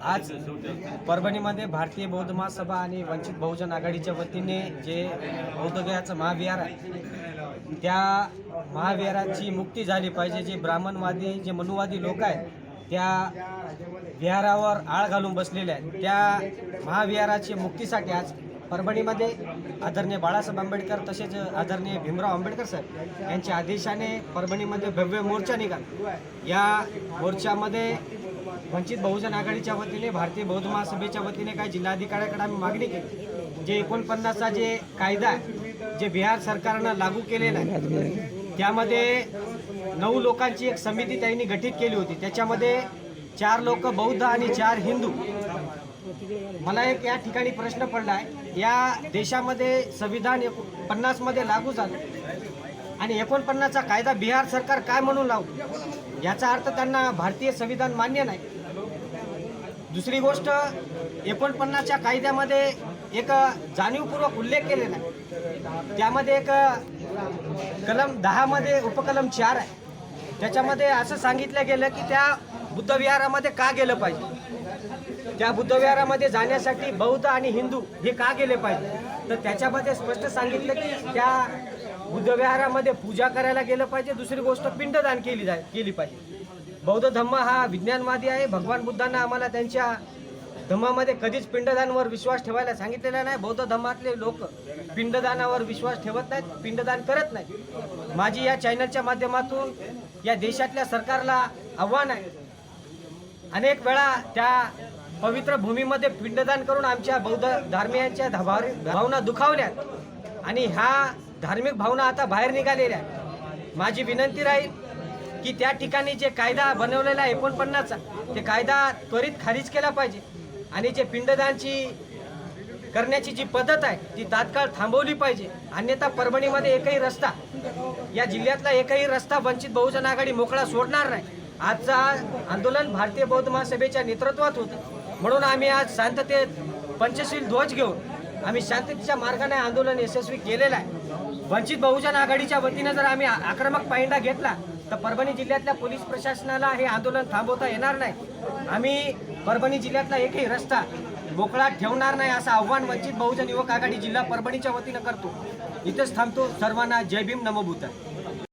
आज परभणीमध्ये भारतीय बौद्ध महासभा आणि वंचित बहुजन आघाडीच्या वतीने जे बौद्धगयाचं महाविहार आहे त्या महाविहाराची मुक्ती झाली पाहिजे. जे ब्राह्मणवादी जे मनुवादी लोक आहेत त्या विहारावर आळ घालून बसलेले आहेत. त्या महाविहाराची मुक्तीसाठी आज परभणीमध्ये आदरणीय बाळासाहेब आंबेडकर तसेच आदरणीय भीमराव आंबेडकर साहेब यांच्या आदेशाने परभणीमध्ये भव्य मोर्चा निघाला. या मोर्चामध्ये वंचित बहुजन आघाडीच्या वतीने भारतीय बौद्ध महासभेच्या वतीने काही जिल्हाधिकाऱ्याकडे आम्ही मागणी केली. जे एकोणपन्नासचा जे कायदा आहे जे बिहार सरकारनं लागू केलेला आहे त्यामध्ये नऊ लोकांची एक समिती त्यांनी गठीत केली होती. त्याच्यामध्ये चार लोक बौद्ध आणि चार हिंदू. मला एक या ठिकाणी प्रश्न पडला आहे. या देशामध्ये संविधान एको पन्नासमध्ये लागू झालं. आणि एकोणपन्नासचा कायदा बिहार सरकार काय म्हणून लावू याचा अर्थ त्यांना भारतीय संविधान मान्य नाही. दुसरी गोष्ट एकोणपन्नासच्या कायद्यामध्ये एक जाणीवपूर्वक उल्लेख केलेला आहे. त्यामध्ये एक कलम दहामध्ये उपकलम चार आहे. त्याच्यामध्ये असं सांगितलं गेलं की त्या बुद्धविहारामध्ये का गेलं पाहिजे? त्या बुद्धविहारामध्ये जाण्यासाठी बौद्ध आणि हिंदू हे का गेले पाहिजे? तर त्याच्यामध्ये स्पष्ट सांगितलं की त्या बुद्धविहारामध्ये पूजा करायला गेलं पाहिजे. दुसरी गोष्ट पिंडदान केली जाय केली पाहिजे. बौद्ध धम्म हा विज्ञानवादी आहे. भगवान बुद्धांना आम्हाला त्यांच्या धम्मामध्ये कधीच पिंडदानवर विश्वास ठेवायला सांगितलेला नाही. बौद्ध धम्मातले लोक पिंडदानावर विश्वास ठेवत नाहीत पिंडदान करत नाहीत. माझी या चॅनलच्या माध्यमातून या देशातल्या सरकारला आव्हान आहे. अनेक वेळा त्या पवित्र भूमीमध्ये पिंडदान करून आमच्या बौद्ध धार्मियांच्या भावना दुखावल्यात. आणि ह्या धार्मिक भावना आता बाहेर निघालेल्या आहेत. माझी विनंती राहील की त्या ठिकाणी जे कायदा बनवलेला आहे एकोणपन्नासचा ते कायदा त्वरित खारिज केला पाहिजे. आणि जे पिंडदानची करण्याची जी पद्धत आहे ती तात्काळ थांबवली पाहिजे. अन्यथा परभणीमध्ये एकही रस्ता या जिल्ह्यातला एकही रस्ता वंचित बहुजन आघाडी मोकळा सोडणार नाही. आजचा आंदोलन भारतीय बौद्ध महासभेच्या नेतृत्वात होतं. म्हणून आम्ही आज शांततेत पंचशील ध्वज घेऊन आम्ही शांततेच्या मार्गाने आंदोलन यशस्वी केलेलं आहे. वंचित बहुजन आघाडीच्या वतीनं जर आम्ही आक्रमक पाहिंडा घेतला तर परभणी जिल्ह्यातल्या पोलीस प्रशासनाला हे आंदोलन थांबवता येणार नाही. आम्ही परभणी जिल्ह्यातला एकही रस्ता मोकळा ठेवणार नाही असं आव्हान वंचित बहुजन युवक आघाडी जिल्हा परभणीच्या वतीनं करतो. इथंच थांबतो. सर्वांना जय भीम नमोभूत